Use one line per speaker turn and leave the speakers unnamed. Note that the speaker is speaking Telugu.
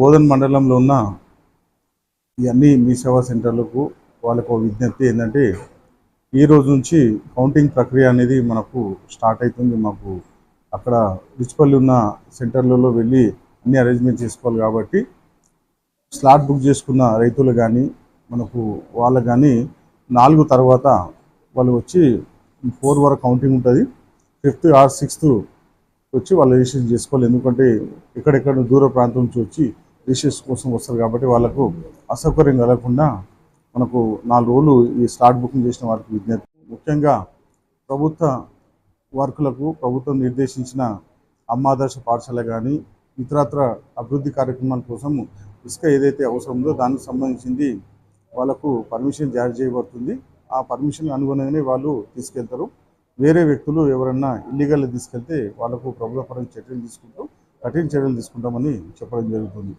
బోధన్ మండలంలో ఉన్న ఈ అన్ని మీ సేవా సెంటర్లకు వాళ్ళకు విజ్ఞప్తి ఏంటంటే ఈ రోజు నుంచి కౌంటింగ్ ప్రక్రియ అనేది మనకు స్టార్ట్ అవుతుంది. మాకు అక్కడ డిచ్పల్లి ఉన్న సెంటర్లలో వెళ్ళి అన్ని అరేంజ్మెంట్ చేసుకోవాలి కాబట్టి స్లాట్ బుక్ చేసుకున్న రైతులు కానీ మనకు వాళ్ళకు కానీ నాలుగు తర్వాత వాళ్ళు వచ్చి ఫోర్ వరకు కౌంటింగ్ ఉంటుంది. ఫిఫ్త్ ఆర్ సిక్స్త్ వచ్చి వాళ్ళు రిజిస్ట్రేషన్ చేసుకోవాలి. ఎందుకంటే ఎక్కడెక్కడ దూర ప్రాంతం నుంచి వచ్చి ఇష్యూస్ కోసం వస్తారు కాబట్టి వాళ్ళకు అసౌకర్యం కలగకుండా మనకు నాలుగు రోజులు ఈ స్లాట్ బుకింగ్ చేసిన వారికి విజ్ఞప్తి. ముఖ్యంగా ప్రభుత్వ వర్కులకు ప్రభుత్వం నిర్దేశించిన అమ్మాదర్శ పాఠశాల కానీ ఇతరత్ర అభివృద్ధి కార్యక్రమాల కోసం ఇసుక ఏదైతే అవసరం ఉందో దానికి సంబంధించింది వాళ్ళకు పర్మిషన్ జారీ చేయబడుతుంది. ఆ పర్మిషన్ అనుగుణంగానే వాళ్ళు తీసుకెళ్తారు. వేరే వ్యక్తులు ఎవరన్నా ఇల్లీగల్ తీసుకెళ్తే వాళ్ళకు ప్రభుత్వ పరంగా చర్యలు తీసుకుంటూ కఠిన చర్యలు తీసుకుంటామని చెప్పడం జరుగుతుంది.